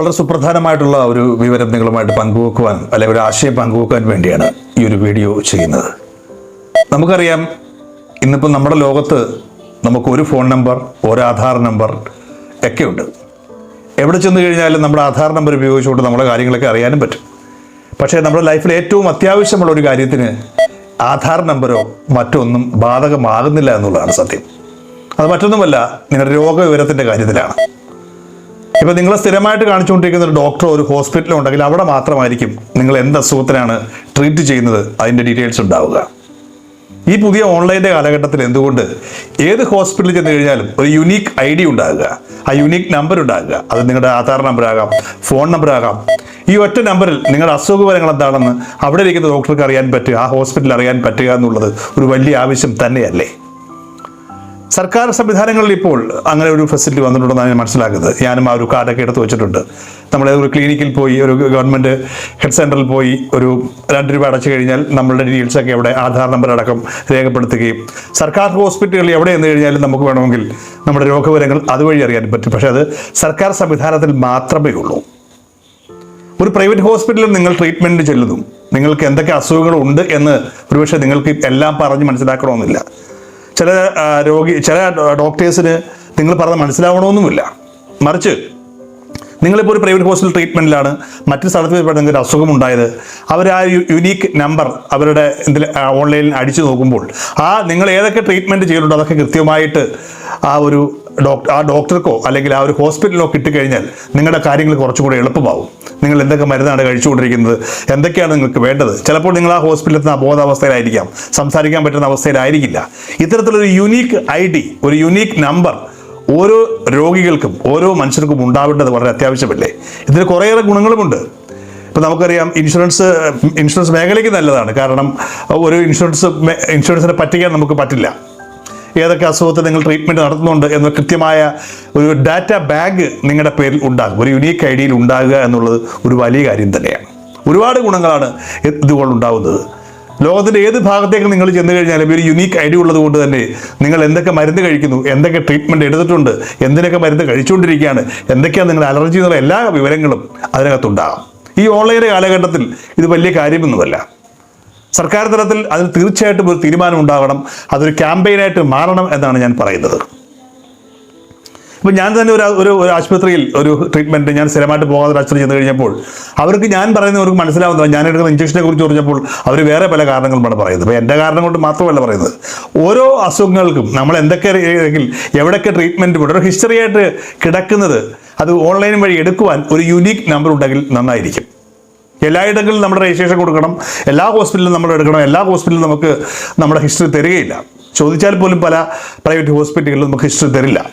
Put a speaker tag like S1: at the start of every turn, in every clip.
S1: വളരെ സുപ്രധാനമായിട്ടുള്ള ഒരു വിവരം നിങ്ങളുമായിട്ട് പങ്കുവെക്കുവാൻ അല്ലെങ്കിൽ ഒരു ആശയം പങ്കുവെക്കാൻ വേണ്ടിയാണ് ഈ ഒരു വീഡിയോ ചെയ്യുന്നത്. നമുക്കറിയാം ഇന്നിപ്പോൾ നമ്മുടെ ലോകത്ത് നമുക്ക് ഒരു ഫോൺ നമ്പർ ഒരു ആധാർ നമ്പർ ഒക്കെ ഉണ്ട്. എവിടെ ചെന്ന് കഴിഞ്ഞാലും നമ്മുടെ ആധാർ നമ്പർ ഉപയോഗിച്ചുകൊണ്ട് നമ്മുടെ കാര്യങ്ങളൊക്കെ അറിയാനും പറ്റും. പക്ഷേ നമ്മുടെ ലൈഫിൽ ഏറ്റവും അത്യാവശ്യമുള്ള ഒരു കാര്യത്തിന് ആധാർ നമ്പരോ മറ്റൊന്നും ബാധകമാകുന്നില്ല എന്നുള്ളതാണ് സത്യം. അത് മറ്റൊന്നുമല്ല നിങ്ങളുടെ രോഗവിവരത്തിന്റെ കാര്യത്തിലാണ്. ഇപ്പൊ നിങ്ങൾ സ്ഥിരമായിട്ട് കാണിച്ചുകൊണ്ടിരിക്കുന്ന ഒരു ഡോക്ടറോ ഒരു ഹോസ്പിറ്റലോ ഉണ്ടെങ്കിൽ അവിടെ മാത്രമായിരിക്കും നിങ്ങൾ എന്ത് അസുഖത്തിനാണ് ട്രീറ്റ് ചെയ്യുന്നത്? അതിന്റെ ഡീറ്റെയിൽസ് ഉണ്ടാവുക. ഈ പുതിയ ഓൺലൈന്റെ കാലഘട്ടത്തിൽ എന്തുകൊണ്ട് ഏത് ഹോസ്പിറ്റലിൽ ചെന്ന് കഴിഞ്ഞാലും ഒരു യുണീക്ക് ഐ ഡി ഉണ്ടാകുക. ആ യുണീക്ക് നമ്പർ ഉണ്ടാകുക. അത് നിങ്ങളുടെ ആധാർ നമ്പറാകാം ഫോൺ നമ്പറാകാം ഈ ഒറ്റ നമ്പറിൽ നിങ്ങളുടെ അസുഖവിവരങ്ങൾ എന്താണെന്ന് അവിടെ ഇരിക്കുന്ന ഡോക്ടർക്ക് അറിയാൻ പറ്റുക ആ ഹോസ്പിറ്റലിൽ അറിയാൻ പറ്റുക എന്നുള്ളത് ഒരു വലിയ ആവശ്യം തന്നെയല്ലേ? സർക്കാർ സംവിധാനങ്ങളിൽ ഇപ്പോൾ അങ്ങനെ ഒരു ഫെസിലിറ്റി വന്നിട്ടുണ്ടെന്നാണ് ഞാൻ മനസ്സിലാക്കുന്നത്. ഞാനും ആ ഒരു കാർഡൊക്കെ എടുത്ത് വെച്ചിട്ടുണ്ട്. നമ്മൾ ഒരു ക്ലിനിക്കിൽ പോയി ഒരു ഗവൺമെന്റ് ഹെഡ് സെന്ററിൽ പോയി ഒരു രണ്ട് രൂപ അടച്ചു കഴിഞ്ഞാൽ നമ്മളുടെ ഡീറ്റെയിൽസൊക്കെ അവിടെ ആധാർ നമ്പർ അടക്കം രേഖപ്പെടുത്തുകയും സർക്കാർ ഹോസ്പിറ്റലുകളിൽ എവിടെ എന്ന് കഴിഞ്ഞാലും നമുക്ക് വേണമെങ്കിൽ നമ്മുടെ രോഗവിവരങ്ങൾ അതുവഴി അറിയാൻ പറ്റും. പക്ഷേ അത് സർക്കാർ സംവിധാനത്തിൽ മാത്രമേ ഉള്ളൂ. ഒരു പ്രൈവറ്റ് ഹോസ്പിറ്റലിൽ നിങ്ങൾ ട്രീറ്റ്മെന്റ് ചെല്ലുന്നു. നിങ്ങൾക്ക് എന്തൊക്കെ അസുഖങ്ങളുണ്ട് എന്ന് ഒരുപക്ഷെ നിങ്ങൾക്ക് എല്ലാം പറഞ്ഞ് മനസ്സിലാക്കണമെന്നില്ല. ചില രോഗി ചില ഡോക്ടേഴ്സിന് നിങ്ങൾ പറഞ്ഞ മനസ്സിലാവണമെന്നുമില്ല. മറിച്ച് നിങ്ങളിപ്പോൾ ഒരു പ്രൈവറ്റ് ഹോസ്പിറ്റൽ ട്രീറ്റ്മെന്റിലാണ് മറ്റു സ്ഥലത്ത് നിങ്ങൾക്ക് ഒരു അസുഖമുണ്ടായത് അവർ ആ യുനീക്ക് നമ്പർ അവരുടെ ഇതിൽ ഓൺലൈനിൽ അടിച്ചു നോക്കുമ്പോൾ ആ നിങ്ങൾ ഏതൊക്കെ ട്രീറ്റ്മെന്റ് ചെയ്തിട്ടുണ്ടോ അതൊക്കെ കൃത്യമായിട്ട് ആ ഒരു ഡോക്ടർ ആ ഡോക്ടർക്കോ അല്ലെങ്കിൽ ആ ഒരു ഹോസ്പിറ്റലിനോ കിട്ടിക്കഴിഞ്ഞാൽ നിങ്ങളുടെ കാര്യങ്ങൾ കുറച്ചും കൂടെ എളുപ്പമാവും. നിങ്ങൾ എന്തൊക്കെ മരുന്നാണ് കഴിച്ചുകൊണ്ടിരിക്കുന്നത് എന്തൊക്കെയാണ് നിങ്ങൾക്ക് വേണ്ടത്. ചിലപ്പോൾ നിങ്ങൾ ആ ഹോസ്പിറ്റലിൽ അബോധാവസ്ഥയിലായിരിക്കാം സംസാരിക്കാൻ പറ്റുന്ന അവസ്ഥയിലായിരിക്കില്ല. ഇത്തരത്തിലൊരു യുനീക്ക് ഐ ഡി ഒരു യുനീക്ക് നമ്പർ ഓരോ രോഗികൾക്കും ഓരോ മനുഷ്യർക്കും ഉണ്ടാവേണ്ടത് വളരെ അത്യാവശ്യമല്ലേ? ഇതിന് കുറേയേറെ ഗുണങ്ങളുമുണ്ട്. ഇപ്പം നമുക്കറിയാം ഇൻഷുറൻസ് ഇൻഷുറൻസ് മേഖലയ്ക്ക് നല്ലതാണ്. കാരണം ഒരു ഇൻഷുറൻസ് ഇൻഷുറൻസിനെ പറ്റിക്കാൻ നമുക്ക് പറ്റില്ല. ഏതൊക്കെ അസുഖത്തിൽ നിങ്ങൾ ട്രീറ്റ്മെന്റ് നടത്തുന്നുണ്ട് എന്ന കൃത്യമായ ഒരു ഡാറ്റ ബാഗ് നിങ്ങളുടെ പേരിൽ ഉണ്ടാകും. ഒരു യുണീക്ക് ഐ ഡിയിൽ ഉണ്ടാകുക എന്നുള്ളത് ഒരു വലിയ കാര്യം തന്നെയാണ്. ഒരുപാട് ഗുണങ്ങളാണ് ഇതുകൊണ്ട് ഉണ്ടാവുന്നത് ലോകത്തിന്റെ ഏത് ഭാഗത്തേക്ക് നിങ്ങൾ ചെന്ന് കഴിഞ്ഞാലും ഒരു യുണീക്ക് ഐ ഡി ഉള്ളത് കൊണ്ട് തന്നെ നിങ്ങൾ എന്തൊക്കെ മരുന്ന് കഴിക്കുന്നു എന്തൊക്കെ ട്രീറ്റ്മെന്റ് എടുത്തിട്ടുണ്ട് എന്തിനൊക്കെ മരുന്ന് കഴിച്ചുകൊണ്ടിരിക്കുകയാണ് എന്തൊക്കെയാണ് നിങ്ങളുടെ അലർജി എന്നുള്ള എല്ലാ വിവരങ്ങളും അതിനകത്തുണ്ടാകും. ഈ ഓൺലൈൻ കാലഘട്ടത്തിൽ ഇത് വലിയ കാര്യമൊന്നുമല്ല. സർക്കാർ തലത്തിൽ അതിന് തീർച്ചയായിട്ടും ഒരു തീരുമാനം ഉണ്ടാകണം അതൊരു ക്യാമ്പയിനായിട്ട് മാറണം എന്നാണ് ഞാൻ പറയുന്നത്. ഇപ്പം ഞാൻ തന്നെ ഒരു ഒരു ഒരു ആശുപത്രിയിൽ ഒരു ട്രീറ്റ്മെന്റ് ഞാൻ സ്ഥിരമായിട്ട് പോകാതെ ആശുപത്രി ചെന്ന് കഴിഞ്ഞപ്പോൾ അവർക്ക് ഞാൻ പറയുന്നവർക്ക് മനസ്സിലാവുന്നില്ല ഞാൻ എടുക്കുന്ന ഇഞ്ചക്ഷനെ കുറിച്ച് പറഞ്ഞപ്പോൾ അവർ വേറെ പല കാരണങ്ങളുമാണ് പറയുന്നത്. അപ്പോൾ എന്റെ കാരണം കൊണ്ട് മാത്രമല്ല പറയുന്നത്. ഓരോ അസുഖങ്ങൾക്കും നമ്മൾ എന്തൊക്കെ എവിടെയൊക്കെ ട്രീറ്റ്മെന്റ് ഒരു ഹിസ്റ്ററി ആയിട്ട് കിടക്കുന്നത് അത് ഓൺലൈൻ വഴി എടുക്കുവാൻ ഒരു യുനീക്ക് നമ്പർ ഉണ്ടെങ്കിൽ നന്നായിരിക്കും. എല്ലായിടങ്ങളിലും നമ്മുടെ രജിസ്ട്രേഷൻ കൊടുക്കണം എല്ലാ ഹോസ്പിറ്റലിലും നമ്മൾ എടുക്കണം എല്ലാ ഹോസ്പിറ്റലിലും നമുക്ക് നമ്മുടെ ഹിസ്റ്ററി തരികയില്ല. ചോദിച്ചാൽ പോലും പല പ്രൈവറ്റ് ഹോസ്പിറ്റലുകളിലും നമുക്ക് ഹിസ്റ്ററി തരില്ല.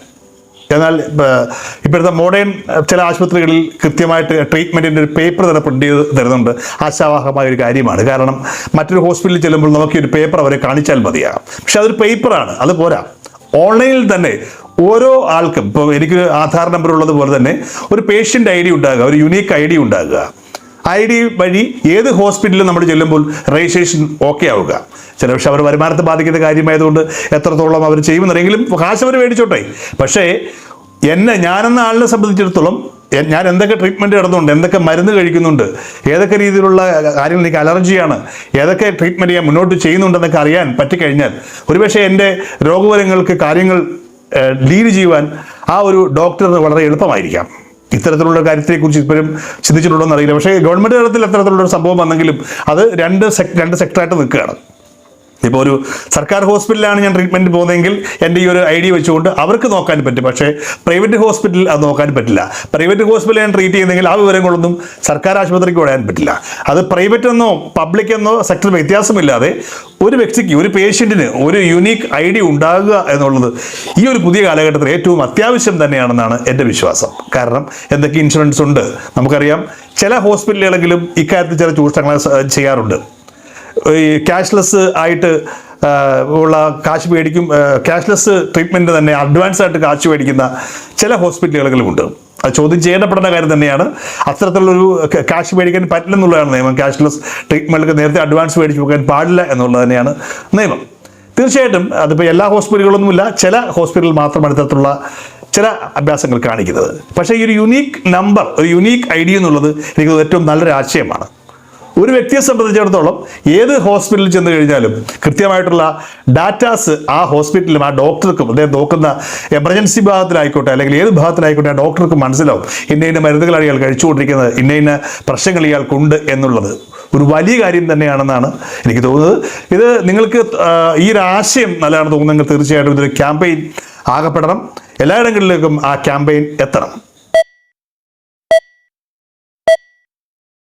S1: എന്നാൽ ഇപ്പ- ഇപ്പോഴത്തെ മോഡേൺ ചില ആശുപത്രികളിൽ കൃത്യമായിട്ട് ട്രീറ്റ്മെന്റിന്റെ ഒരു പേപ്പർ തന്നെ പ്രിന്റ് ചെയ്ത് തരുന്നുണ്ട്. ആശാവാഹമായ ഒരു കാര്യമാണ്. കാരണം മറ്റൊരു ഹോസ്പിറ്റലിൽ ചെല്ലുമ്പോൾ നമുക്ക് ഒരു പേപ്പർ അവരെ കാണിച്ചാൽ മതിയാകും. പക്ഷെ അതൊരു പേപ്പറാണ് അത് പോരാ. ഓൺലൈനിൽ തന്നെ ഓരോ ആൾക്കും ഇപ്പോൾ എനിക്ക് ആധാർ നമ്പർ ഉള്ളതുപോലെ തന്നെ ഒരു പേഷ്യന്റ് ഐ ഡി ഉണ്ടാകുക ഒരു യുണീക്ക് ഐ ഡി ഉണ്ടാകുക. ഐ ഡി വഴി ഏത് ഹോസ്പിറ്റലിൽ നമ്മൾ ചെല്ലുമ്പോൾ രജിസ്ട്രേഷൻ ഓക്കെ ആവുക. ചില പക്ഷേ അവർ വരുമാനത്തെ ബാധിക്കുന്ന കാര്യമായതുകൊണ്ട് എത്രത്തോളം അവർ ചെയ്യുമെന്നറിയെങ്കിലും കാശ് അവർ മേടിച്ചോട്ടെ. പക്ഷേ എന്നെ ഞാനെന്ന ആളിനെ സംബന്ധിച്ചിടത്തോളം ഞാൻ എന്തൊക്കെ ട്രീറ്റ്മെന്റ് നടന്നുണ്ട് എന്തൊക്കെ മരുന്ന് കഴിക്കുന്നുണ്ട് ഏതൊക്കെ രീതിയിലുള്ള കാര്യങ്ങൾ എനിക്ക് അലർജിയാണ് ഏതൊക്കെ ട്രീറ്റ്മെന്റ് ഞാൻ മുന്നോട്ട് ചെയ്യുന്നുണ്ടെന്നൊക്കെ അറിയാൻ പറ്റിക്കഴിഞ്ഞാൽ ഒരുപക്ഷെ എന്റെ രോഗവരങ്ങൾക്ക് കാര്യങ്ങൾ ഡീൽ ചെയ്യുവാൻ ആ ഒരു ഡോക്ടറിന് വളരെ എളുപ്പമായിരിക്കാം. ഇത്തരത്തിലുള്ള കാര്യത്തെക്കുറിച്ച് ഇപ്പോഴും ചിന്തിച്ചിട്ടുണ്ടോ എന്നറിയില്ല പക്ഷേ ഗവൺമെന്റ് തലത്തിൽ അത്തരത്തിലുള്ള ഒരു സംഭവം വന്നെങ്കിലും അത് രണ്ട് സെക് രണ്ട് സെക്ടറായിട്ട് നിൽക്കുകയാണ്. ഇപ്പോൾ ഒരു സർക്കാർ ഹോസ്പിറ്റലിലാണ് ഞാൻ ട്രീറ്റ്മെന്റ് പോകുന്നതെങ്കിൽ എന്റെ ഈ ഒരു ഐ ഡി വെച്ചുകൊണ്ട് അവർക്ക് നോക്കാൻ പറ്റും. പക്ഷേ പ്രൈവറ്റ് ഹോസ്പിറ്റലിൽ അത് നോക്കാൻ പറ്റില്ല. പ്രൈവറ്റ് ഹോസ്പിറ്റലിൽ ഞാൻ ട്രീറ്റ് ചെയ്യുന്നെങ്കിൽ ആ വിവരങ്ങളൊന്നും സർക്കാർ ആശുപത്രിക്ക് വിടാൻ പറ്റില്ല. അത് പ്രൈവറ്റ് എന്നോ പബ്ലിക് എന്നോ സെക്ടർ വ്യത്യാസമില്ലാതെ ഒരു വ്യക്തിക്ക് ഒരു പേഷ്യന്റിന് ഒരു യുണീക്ക് ഐ ഡി ഉണ്ടാകുക എന്നുള്ളത് ഈ ഒരു പുതിയ കാലഘട്ടത്തിൽ ഏറ്റവും അത്യാവശ്യം തന്നെയാണെന്നാണ് എന്റെ വിശ്വാസം. കാരണം എന്തൊക്കെ ഇൻഷുറൻസ് ഉണ്ട്? നമുക്കറിയാം. ചില ഹോസ്പിറ്റലുകളെങ്കിലും ഇക്കാര്യത്തിൽ ചില ചൂഷണങ്ങൾ ചെയ്യാറുണ്ട്. ഈ ക്യാഷ്ലെസ് ആയിട്ട് ഉള്ള കാശ് മേടിക്കും ക്യാഷ്ലെസ് ട്രീറ്റ്മെന്റ് തന്നെ അഡ്വാൻസ് ആയിട്ട് കാശ് മേടിക്കുന്ന ചില ഹോസ്പിറ്റലുകളിലുമുണ്ട്. അത് ചോദ്യം ചെയ്യപ്പെടേണ്ട കാര്യം തന്നെയാണ്. അത്തരത്തിലുള്ളൊരു ക്യാഷ് മേടിക്കാൻ പറ്റില്ലെന്നുള്ളതാണ് നിയമം. ക്യാഷ്ലെസ് ട്രീറ്റ്മെന്റിലേക്ക് നേരത്തെ അഡ്വാൻസ് മേടിച്ച് പോകാൻ പാടില്ല എന്നുള്ളത് തന്നെയാണ് നിയമം. തീർച്ചയായിട്ടും അതിപ്പോൾ എല്ലാ ഹോസ്പിറ്റലുകളൊന്നുമില്ല. ചില ഹോസ്പിറ്റലുകൾ മാത്രമാണ് ഇത്തരത്തിലുള്ള ചില അഭ്യാസങ്ങൾ കാണിക്കുന്നത്. പക്ഷേ ഈ ഒരു യുണീക്ക് നമ്പർ ഒരു യുണീക്ക് ഐ ഡി എന്നുള്ളത് എനിക്ക് ഏറ്റവും നല്ലൊരു ആശയമാണ്. ഒരു വ്യക്തിയെ സംബന്ധിച്ചിടത്തോളം ഏത് ഹോസ്പിറ്റലിൽ ചെന്ന് കഴിഞ്ഞാലും കൃത്യമായിട്ടുള്ള ഡാറ്റാസ് ആ ഹോസ്പിറ്റലിലും ആ ഡോക്ടർക്കും അദ്ദേഹം നോക്കുന്ന എമർജൻസി ഭാഗത്തിലായിക്കോട്ടെ അല്ലെങ്കിൽ ഏത് ഭാഗത്തിലായിക്കോട്ടെ ആ ഡോക്ടർക്ക് മനസ്സിലാവും ഇന്ന ഇന്ന മരുന്നുകളാണ് ഇയാൾ കഴിച്ചുകൊണ്ടിരിക്കുന്നത് ഇന്ന ഇന്ന പ്രശ്നങ്ങൾ ഇയാൾക്കുണ്ട് എന്നുള്ളത്. ഒരു വലിയ കാര്യം തന്നെയാണെന്നാണ് എനിക്ക് തോന്നുന്നത്. ഇത് നിങ്ങൾക്ക് ഈ ഒരു ആശയം നല്ലതാണെന്ന് തോന്നുന്നെങ്കിൽ തീർച്ചയായിട്ടും ഇതൊരു ക്യാമ്പയിൻ ആകപ്പെടണം. എല്ലായിടങ്ങളിലേക്കും ആ ക്യാമ്പയിൻ എത്തണം.